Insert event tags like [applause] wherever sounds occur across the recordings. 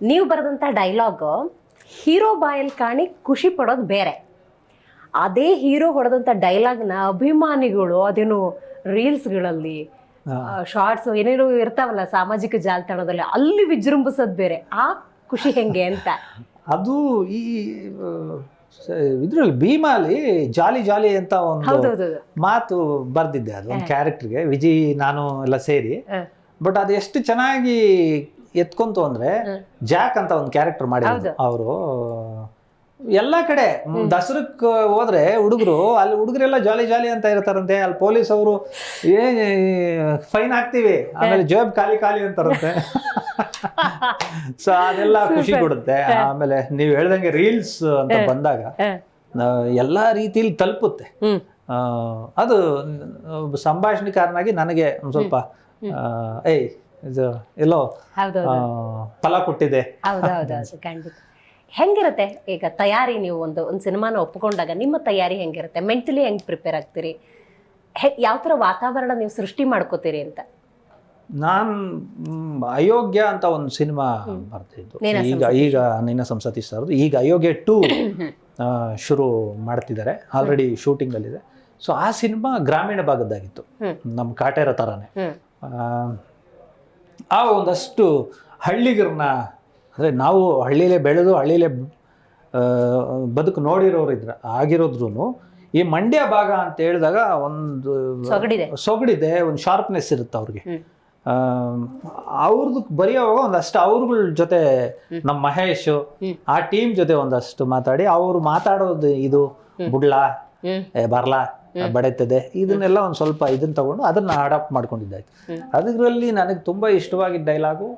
ನೀವು ಬರೆದಂಥ dialogue hero ಬಾಯಲ್ಲಿ ಕಾಣಿ ಖುಷಿ ಪಡೋದು ಬೇರೆ. ಅದೇ ಹೀರೋ ಹೊಡೆದಂಥ ಡೈಲಾಗ್ನ ಅಭಿಮಾನಿಗಳು ಅದೇನು ರೀಲ್ಸ್ಗಳಲ್ಲಿ ಶಾರ್ಟ್ಸ್ ಏನೇನೋ ಇರ್ತಾವಲ್ಲ ಸಾಮಾಜಿಕ ಜಾಲತಾಣದಲ್ಲಿ ಅಲ್ಲಿ ವಿಜೃಂಭಿಸೋದು ಬೇರೆ. ಆ ಖುಷಿ ಹೆಂಗೆ ಅಂತ. ಅದು ಈ ಇದ್ರಲ್ಲಿ ಭೀಮಾಲಿ ಜಾಲಿ ಜಾಲಿ ಅಂತ ಒಂದು ಮಾತು ಬರ್ದಿದ್ದೆ. ಅದು ಒಂದು ಕ್ಯಾರೆಕ್ಟರ್ಗೆ ವಿಜಿ ನಾನು ಎಲ್ಲ ಸೇರಿ. ಬಟ್ ಅದು ಎಷ್ಟು ಚೆನ್ನಾಗಿ ಎತ್ಕೊಂತು ಅಂದ್ರೆ ಜಾಕ್ ಅಂತ ಒಂದು ಕ್ಯಾರೆಕ್ಟರ್ ಮಾಡಿದ್ರು ಅವರು ಎಲ್ಲ ಕಡೆ ದಸರಕ್ ಹೋದ್ರೆ ಹುಡುಗರು ಅಲ್ಲಿ ಹುಡುಗರೆಲ್ಲ ಜಾಲಿ ಜಾಲಿ ಅಂತ ಇರ್ತಾರಂತೆ. ಅಲ್ಲಿ ಪೊಲೀಸ್ ಅವರು ಏ ಫೈನ್ ಹಾಕ್ತಿವಿ. ಆಮೇಲೆ ಜೇಬ್ ಖಾಲಿ ಖಾಲಿ ಅಂತಾರಂತೆ. [laughs] ಸೊ ಅದೆಲ್ಲ ಖುಷಿ ಕೊಡುತ್ತೆ. ಆಮೇಲೆ ನೀವು ಹೇಳ್ದಂಗೆ ರೀಲ್ಸ್ ಅಂತ ಬಂದಾಗ ಎಲ್ಲಾ ರೀತಿಲಿ ತಲುಪುತ್ತೆ. ಅದು ಆಗಿ ಸಂಭಾಷಣೆಕಾರನಾಗಿ ನನಗೆ ಸ್ವಲ್ಪ ಏಯ್ ಇದು ಎಲ್ಲೋ ಫಲ ಕೊಟ್ಟಿದೆ. ಹೌದೌದು [laughs] ಖಂಡಿತ. ಹೆಂಗಿರುತ್ತೆ? ಈಗ ತಯಾರಿ ನೀವು ಒಂದು ಒಂದು ಸಿನಿಮಾನ ಒಪ್ಪಿಕೊಂಡಾಗ ನಿಮ್ಮ ತಯಾರಿ ಹೆಂಗಿರುತ್ತೆ? ಮೆಂಟಲಿ ಹೆಂಗೆ ಪ್ರಿಪೇರ್ ಆಗ್ತೀರಿ? ಯಾವ ಥರ ವಾತಾವರಣ ನೀವು ಸೃಷ್ಟಿ ಮಾಡ್ಕೋತೀರಿ ಅಂತ? ನಾನು ಅಯೋಗ್ಯ ಅಂತ ಒಂದು ಸಿನಿಮಾ ಬರ್ತಿದ್ದು ಈಗ ಈಗ ನಿನ್ನ ಸಂಸತಿ ಸರ್ದು ಈಗ ಅಯೋಗ್ಯ ಟು [coughs] ಶುರು ಮಾಡ್ತಿದ್ದಾರೆ. ಆಲ್ರೆಡಿ ಶೂಟಿಂಗಲ್ಲಿದೆ ಸೊ ಆ ಸಿನಿಮಾ ಗ್ರಾಮೀಣ ಭಾಗದ್ದಾಗಿತ್ತು. ನಮ್ಮ ಕಾಟೇರ ಥರನೇ ಆ, ಒಂದಷ್ಟು ಹಳ್ಳಿಗರನ್ನ ಅಂದರೆ ನಾವು ಹಳ್ಳಿಲೇ ಬೆಳೆದು ಹಳ್ಳಿಲೇ ಬದುಕು ನೋಡಿರೋರು ಇದ್ರ ಆಗಿರೋದ್ರೂ ಈ ಮಂಡ್ಯ ಭಾಗ ಅಂತ ಹೇಳಿದಾಗ ಒಂದು ಸೊಗಡಿದೆ. ಸೊಗಡಿದೆ ಒಂದು ಶಾರ್ಪ್ನೆಸ್ ಇರುತ್ತೆ ಅವ್ರಿಗೆ. ಅವ್ರದ್ದು ಬರೆಯೋವಾಗ ಒಂದಷ್ಟು ಅವ್ರಗಳ ಜೊತೆ ನಮ್ಮ ಮಹೇಶ್ ಆ ಟೀಮ್ ಜೊತೆ ಒಂದಷ್ಟು ಮಾತಾಡಿ ಅವ್ರು ಮಾತಾಡೋದು ಇದು ಬುಡ್ಲಾ ಬರ್ಲಾ ಬಡೀತದೆ. ಇದನ್ನೆಲ್ಲ ಒಂದು ಸ್ವಲ್ಪ ಇದನ್ನ ತಗೊಂಡು ಅದನ್ನ ಅಡಾಪ್ಟ್ ಮಾಡ್ಕೊಂಡಿದ್ದಾಯ್ತು ಅದರಲ್ಲಿ ನನಗೆ ತುಂಬ ಇಷ್ಟವಾಗಿದ್ದ ಡೈಲಾಗು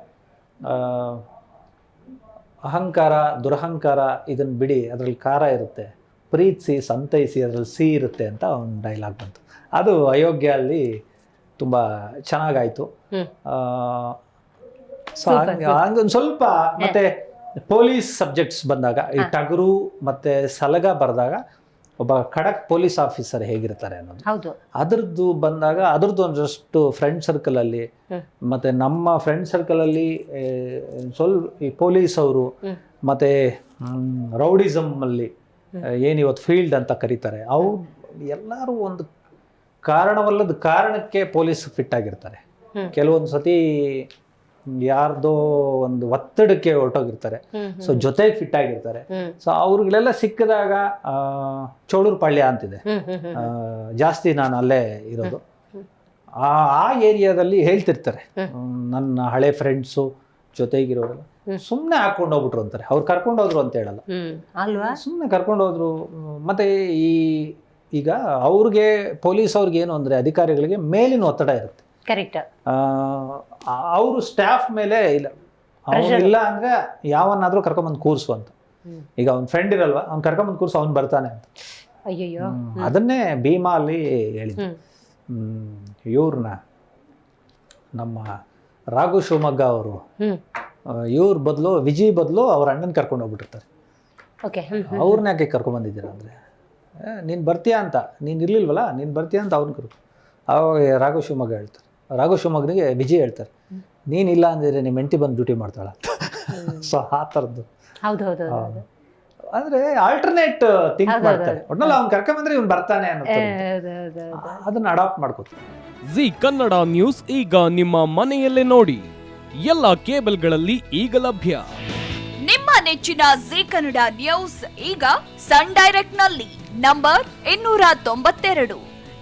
ಅಹಂಕಾರ ದುರಹಂಕಾರ ಇದನ್ನ ಬಿಡಿ ಅದರಲ್ಲಿ ಖಾರ ಇರುತ್ತೆ. ಪ್ರೀತಿಸಿ ಸಂತೈಸಿ ಅದರಲ್ಲಿ ಸಿಹಿ ಇರುತ್ತೆ ಅಂತ ಒಂದು ಡೈಲಾಗ್ ಬಂತು. ಅದು ಅಯೋಗ್ಯ ಅಲ್ಲಿ ತುಂಬ ಚೆನ್ನಾಗಾಯ್ತು. ಸೊ ಹಂಗೊಂದು ಸ್ವಲ್ಪ ಮತ್ತೆ ಪೊಲೀಸ್ ಸಬ್ಜೆಕ್ಟ್ಸ್ ಬಂದಾಗ ಈ ಟಗರು ಮತ್ತೆ ಸಲಗ ಬರೆದಾಗ ಒಬ್ಬ ಖಡಕ್ ಪೊಲೀಸ್ ಆಫೀಸರ್ ಹೇಗಿರ್ತಾರೆ ಅನ್ನೋದು. ಹೌದು. ಅದ್ರದ್ದು ಬಂದಾಗ ಅದ್ರದ್ದು ಒಂದಷ್ಟು ಫ್ರೆಂಡ್ ಸರ್ಕಲಲ್ಲಿ ಅಲ್ಲಿ ಮತ್ತೆ ನಮ್ಮ ಫ್ರೆಂಡ್ ಸರ್ಕಲಲ್ಲಿ ಸ್ವಲ್ಪ ಈ ಪೊಲೀಸ್ ಅವರು ಮತ್ತೆ ರೌಡಿಸಮ್ ಅಲ್ಲಿ ಏನು ಇವತ್ತು ಫೀಲ್ಡ್ ಅಂತ ಕರೀತಾರೆ. ಅವು ಎಲ್ಲರೂ ಒಂದು ಕಾರಣವಲ್ಲದ ಕಾರಣಕ್ಕೆ ಪೊಲೀಸ್ ಫಿಟ್ ಆಗಿರ್ತಾರೆ. ಕೆಲವೊಂದು ಸತಿ ಯಾರ್ದೋ ಒಂದು ಒತ್ತಡಕ್ಕೆ ಹೊರಟೋಗಿರ್ತಾರೆ. ಸೊ ಜೊತೆಗೆ ಫಿಟ್ ಆಗಿರ್ತಾರೆ. ಸೊ ಅವ್ರಿಗೆಲ್ಲ ಸಿಕ್ಕಿದಾಗ ಆ, ಚೌಡೂರು ಪಾಳ್ಯ ಅಂತಿದೆ. ಜಾಸ್ತಿ ನಾನು ಅಲ್ಲೇ ಇರೋದು. ಆ ಆ ಏರಿಯಾದಲ್ಲಿ ಹೇಳ್ತಿರ್ತಾರೆ. ನನ್ನ ಹಳೆ ಫ್ರೆಂಡ್ಸು ಜೊತೆಗಿರೋರೆಲ್ಲ. ಸುಮ್ಮನೆ ಹಾಕೊಂಡು ಹೋಗ್ಬಿಟ್ರು ಅಂತಾರೆ. ಅವ್ರು ಕರ್ಕೊಂಡು ಹೋದ್ರು ಅಂತ ಹೇಳಲ್ಲ. ಅಲ್ವಾ? ಸುಮ್ಮನೆ ಕರ್ಕೊಂಡು ಹೋದ್ರು. ಮತ್ತೆ ಈ ಈಗ ಅವ್ರಿಗೆ ಪೊಲೀಸ್ ಅವ್ರಿಗೆ ಏನು ಅಂದರೆ ಅಧಿಕಾರಿಗಳಿಗೆ ಮೇಲಿನ ಒತ್ತಡ ಇರುತ್ತೆ. ಕರೆಕ್ಟ್ ಅವರು ಸ್ಟಾಫ್ ಮೇಲೆ ಇಲ್ಲ. ಅವ್ನು ಇಲ್ಲ ಅಂದ್ರೆ ಯಾವನ್ನಾದ್ರೂ ಕರ್ಕೊಂಬಂದು ಕೂರ್ಸು ಅಂತ. ಈಗ ಅವ್ನ ಫ್ರೆಂಡ್ ಇರಲ್ವಾ ಅವ್ನು ಕರ್ಕೊಂಬಂದು ಕೂರ್ಸು ಅವ್ನು ಬರ್ತಾನೆ ಅಂತ. ಅಯ್ಯಯ್ಯೋ. ಅದನ್ನೇ ಭೀಮಾ ಅಲ್ಲಿ ಹೇಳಿದ್ರು ಇವ್ರನ್ನ ನಮ್ಮ ರಾಘು ಶಿವಮೊಗ್ಗ ಅವರು ಇವ್ರ ಬದಲು ವಿಜಯ್ ಬದಲು ಅವ್ರ ಅಣ್ಣನ ಕರ್ಕೊಂಡು ಹೋಗ್ಬಿಟ್ಟಿರ್ತಾರೆ. ಅವ್ರನ್ನ ಯಾಕೆ ಕರ್ಕೊಂಬಂದಿದ್ದೀರ ಅಂದರೆ ನೀನು ಬರ್ತೀಯಾ ಅಂತ. ನೀನು ಇರ್ಲಿಲ್ವಲ್ಲ ನೀನು ಬರ್ತೀಯಾ ಅಂತ ಅವ್ರನ್ನ ಕರ್ಕೊ ಅವಾಗ ರಾಘು ಶಿವಮೊಗ್ಗ ಹೇಳ್ತಾರೆ. ರಾಘು ಶಿವಮೊಗ್ಗನಿಗೆ ವಿಜಯ್ ಹೇಳ್ತಾರೆ ನೀನಿಲ್ಲ ಅಂದಿದ್ರೆ ನಿಮ್ಮ ಹೆಂಡತಿ ಬಂದು ಡ್ಯೂಟಿ ಮಾಡ್ತಾಳ. ಸೊ ಆ ಥರದ್ದು. ಹೌದು ಹೌದು ಅಂದ್ರೆ ಆಲ್ಟರ್ನೇಟ್ ಥಿಂಕ್ ಮಾಡ್ತಾರೆ. ಒಟ್ನಲ್ಲಿ ಅವ್ನು ಕರ್ಕೊಂಬಂದ್ರೆ ಇವ್ನು ಬರ್ತಾನೆ ಅನ್ನೋ ಥರ. ಹೌದು ಹೌದು ಹೌದು. ಅದನ್ನ ಅಡಾಪ್ಟ್ ಮಾಡ್ಕೋತಾರೆ. ಜಿ ಕನ್ನಡ ನ್ಯೂಸ್ ಈಗ ನಿಮ್ಮ ಮನೆಯಲ್ಲೇ ನೋಡಿ. ಎಲ್ಲ ಕೇಬಲ್ಗಳಲ್ಲಿ ಈಗ ಲಭ್ಯ. ನಿಮ್ಮ ನೆಚ್ಚಿನ ಜಿ ಕನ್ನಡ ನ್ಯೂಸ್ ಈಗ ಸನ್ ಡೈರೆಕ್ಟ್ನಲ್ಲಿ ನಂಬರ್ ಇನ್ನೂರ ತೊಂಬತ್ತೆರಡು.